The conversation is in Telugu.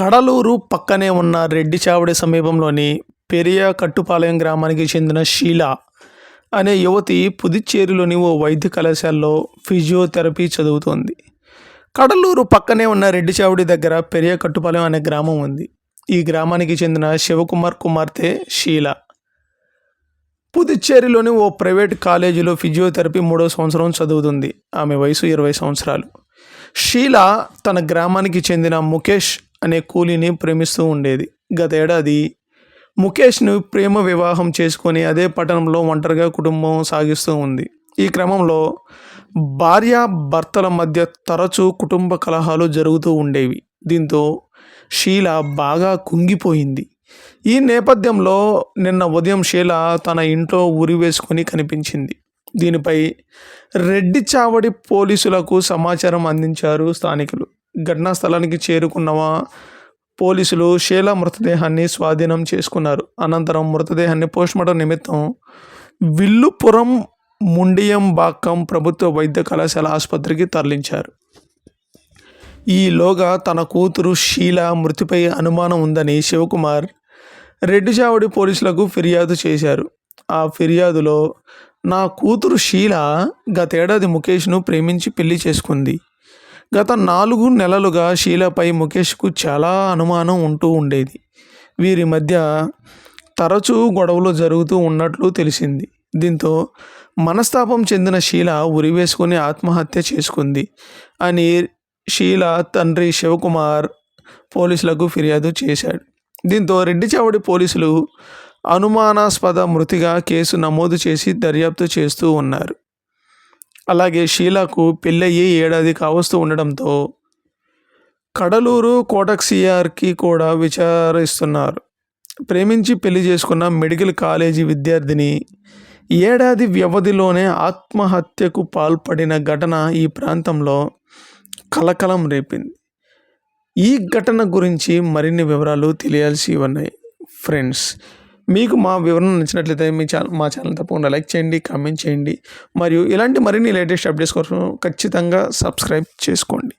కడలూరు పక్కనే ఉన్న రెడ్డి చావడి సమీపంలోని పెరియ కట్టుపాలెం గ్రామానికి చెందిన షీల అనే యువతి పుదుచ్చేరిలోని ఓ వైద్య కళాశాలలో ఫిజియోథెరపీ చదువుతోంది. కడలూరు పక్కనే ఉన్న రెడ్డి చావడి దగ్గర పెరియ కట్టుపాలెం అనే గ్రామం ఉంది. ఈ గ్రామానికి చెందిన శివకుమార్ కుమార్తె షీల. పుదుచ్చేరిలోని ఓ ప్రైవేట్ కాలేజీలో ఫిజియోథెరపీ మూడో సంవత్సరం చదువుతుంది. ఆమె వయసు ఇరవై సంవత్సరాలు. షీల తన గ్రామానికి చెందిన ముఖేష్ అనే కూలీని ప్రేమిస్తూ ఉండేది. గతేడాది ముఖేష్ను ప్రేమ వివాహం చేసుకొని అదే పట్టణంలో ఒంటరిగా కుటుంబం సాగిస్తూ ఉంది. ఈ క్రమంలో భార్య భర్తల మధ్య తరచూ కుటుంబ కలహాలు జరుగుతూ ఉండేవి. దీంతో షీల బాగా కుంగిపోయింది. ఈ నేపథ్యంలో నిన్న ఉదయం షీల తన ఇంట్లో ఉరి వేసుకొని కనిపించింది. దీనిపై రెడ్డి చావడి పోలీసులకు సమాచారం అందించారు స్థానికులు. ఘటనా స్థలానికి చేరుకున్నవా? పోలీసులు షీల మృతదేహాన్ని స్వాధీనం చేసుకున్నారు. అనంతరం మృతదేహాన్ని పోస్ట్మార్టం నిమిత్తం విల్లుపురం ముండియం బాక్కం ప్రభుత్వ వైద్య కళాశాల ఆసుపత్రికి తరలించారు. ఈలోగా తన కూతురు షీల మృతిపై అనుమానం ఉందని శివకుమార్ రెడ్డిచావడి పోలీసులకు ఫిర్యాదు చేశారు. ఆ ఫిర్యాదులో నా కూతురు షీల గతేడాది ముఖేష్ను ప్రేమించి పెళ్ళి చేసుకుంది. గత నాలుగు నెలలుగా షీలపై ముఖేష్కు చాలా అనుమానం ఉంటూ ఉండేది. వీరి మధ్య తరచూ గొడవలు జరుగుతూ ఉన్నట్లు తెలిసింది. దీంతో మనస్తాపం చెందిన షీల ఉరివేసుకుని ఆత్మహత్య చేసుకుంది అని షీల తండ్రి శివకుమార్ పోలీసులకు ఫిర్యాదు చేశాడు. దీంతో రెడ్డి చావడి పోలీసులు అనుమానాస్పద మృతిగా కేసు నమోదు చేసి దర్యాప్తు చేస్తూ ఉన్నారు. అలాగే షీలాకు పెళ్ళయ్యి ఏడాది కావస్తూ ఉండడంతో కడలూరు కోటక్ సిఆర్కి కూడా విచారిస్తున్నారు. ప్రేమించి పెళ్ళి చేసుకున్న మెడికల్ కాలేజీ విద్యార్థిని ఏడాది వ్యవధిలోనే ఆత్మహత్యకు పాల్పడిన ఘటన ఈ ప్రాంతంలో కలకలం రేపింది. ఈ ఘటన గురించి మరిన్ని వివరాలు తెలియాల్సి ఉన్నాయి. ఫ్రెండ్స్ మీకు మా వివరణ నచ్చినట్లయితే మీ ఛానల్ మా ఛానల్ తప్పకుండా లైక్ చేయండి కామెంట్ చేయండి. మరియు ఇలాంటి మరిన్ని లేటెస్ట్ అప్డేట్స్ కోసం ఖచ్చితంగా సబ్స్క్రైబ్ చేసుకోండి.